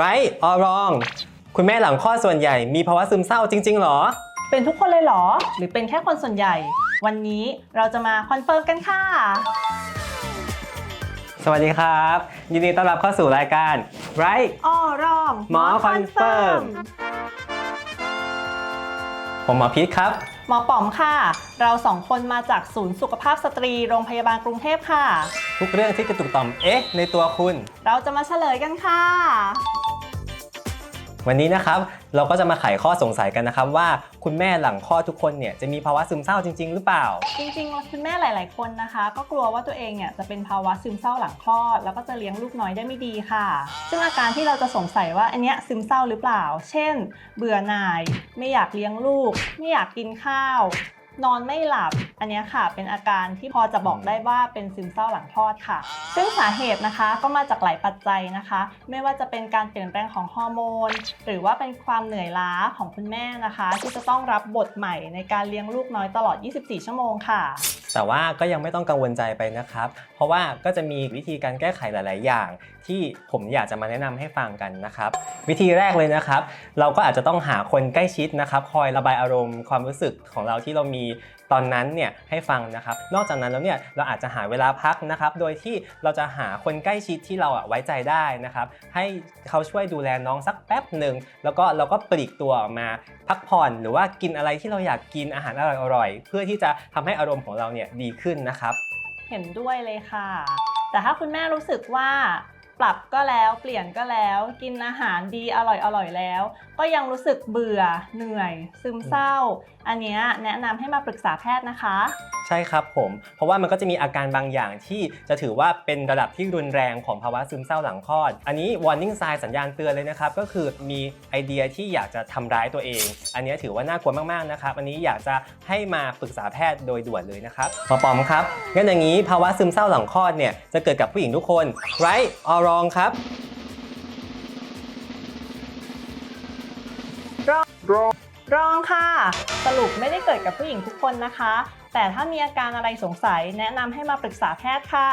right or wrong คุณแม่หลังคลอดส่วนใหญ่มีภาวะซึมเศร้าจริง ๆ หรอ เป็นทุกคนเลยเหรอ หรือเป็นแค่คนส่วนใหญ่ วันนี้เราจะมาคอนเฟิร์มกันค่ะ สวัสดีครับ ยินดีต้อนรับเข้าสู่รายการ right อ้อรองหมอคอนเฟิร์มผมหมอพีทครับ หมอป๋อมค่ะ เราสองคนมาจากศูนย์สุขภาพสตรีโรงพยาบาลกรุงเทพค่ะ ทุกเรื่องที่กระตุกต่อมเอ๊ะ ในตัวคุณ เราจะมาเฉลยกันค่ะ วันนี้นะครับเราก็จะมาไขข้อสงสัยกันนะครับว่าคุณแม่หลังคลอดทุกคนเนี่ยจะมีภาวะซึมเศร้าจริง ๆ หรือเปล่า จริงๆคุณแม่หลาย ๆ คนนะคะ ก็กลัวว่าตัวเองเนี่ยจะเป็นภาวะซึมเศร้าหลังคลอด แล้วก็จะเลี้ยงลูกน้อยได้ไม่ดีค่ะ ซึ่งอาการที่เราจะสงสัยว่าอันเนี้ยซึมเศร้าหรือเปล่า เช่น เบื่อหน่าย ไม่อยากเลี้ยงลูก ไม่อยากกินข้าว นอนไม่หลับ อันเนี้ยค่ะ เป็นอาการที่พอจะบอกได้ว่าเป็นซึมเศร้าหลังคลอดค่ะ ซึ่งสาเหตุนะคะก็มาจากหลายปัจจัยนะคะ ไม่ว่าจะเป็นการเปลี่ยนแปลงของฮอร์โมน หรือว่าเป็นความเหนื่อยล้าของคุณแม่นะคะ ที่จะต้องรับบทใหม่ในการเลี้ยงลูกน้อยตลอด 24 ชั่วโมงค่ะ แต่ว่าก็ยังไม่ต้องกังวลใจไปนะครับ เพราะว่าก็จะมีวิธีการแก้ไขหลาย ๆ อย่าง ที่ผมอยากจะมาแนะนำให้ฟังกันนะครับ วิธีแรกเลยนะครับ เราก็อาจจะต้องหาคนใกล้ชิดนะครับ คอยระบายอารมณ์ความรู้สึกของเราที่เรามีตอนนั้นเนี่ยให้ฟังนะครับ นอกจากนั้นแล้วเนี่ยเราอาจจะหาเวลาพักนะครับ โดยที่เราจะหาคนใกล้ชิดที่เราอะไว้ใจได้นะครับ ให้เขาช่วยดูแลน้องสักแป๊บหนึ่งแล้วก็เราก็ปลีกตัวออกมาพักผ่อน หรือว่ากินอะไรที่เราอยากกินอาหารอร่อยๆเพื่อที่จะทำให้อารมณ์ของเราเนี่ยดีขึ้นนะครับ เห็นด้วยเลยค่ะ แต่ถ้าคุณแม่รู้สึกว่า ปรับก็แล้วเปลี่ยนก็แล้ว กินอาหารดีอร่อยอร่อยแล้ว ก็ยังรู้สึกเบื่อเหนื่อย ซึมเศร้า อันเนี้ยแนะนำให้มาปรึกษาแพทย์นะคะ ใช่ครับผม เพราะว่ามันก็จะมีอาการบางอย่างที่จะถือว่าเป็นระดับที่รุนแรงของภาวะซึมเศร้าหลังคลอด อันนี้ warning sign สัญญาณเตือนเลยนะครับ ก็คือมีไอเดียที่อยากจะทำร้ายตัวเอง อันนี้ถือว่าน่ากลัวมากๆนะครับ อันนี้อยากจะให้มาปรึกษาแพทย์โดยด่วนเลยนะครับหมอปอมครับงั้นอย่างนี้ภาวะซึมเศร้าหลังคลอดเนี่ยจะเกิดกับผู้หญิงทุกคน right or wrong ครับรองค่ะ สรุปไม่ได้เกิดกับผู้หญิงทุกคนนะคะ แต่ถ้ามีอาการอะไรสงสัยแนะนำให้มาปรึกษาแพทย์ค่ะ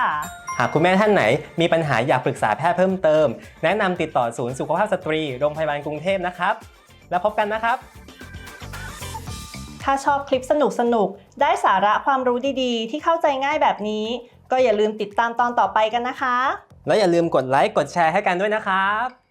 หากคุณแม่ท่านไหนมีปัญหาอยากปรึกษาแพทย์เพิ่มเติม แนะนำติดต่อศูนย์สุขภาพสตรีโรงพยาบาลกรุงเทพนะครับ แล้วพบกันนะครับ ถ้าชอบคลิปสนุกสนุกๆได้สาระความรู้ดีๆ ที่เข้าใจง่ายแบบนี้ ก็อย่าลืมติดตามตอนต่อไปกันนะคะ แล้วอย่าลืมกดไลค์กดแชร์ให้กันด้วยนะครับ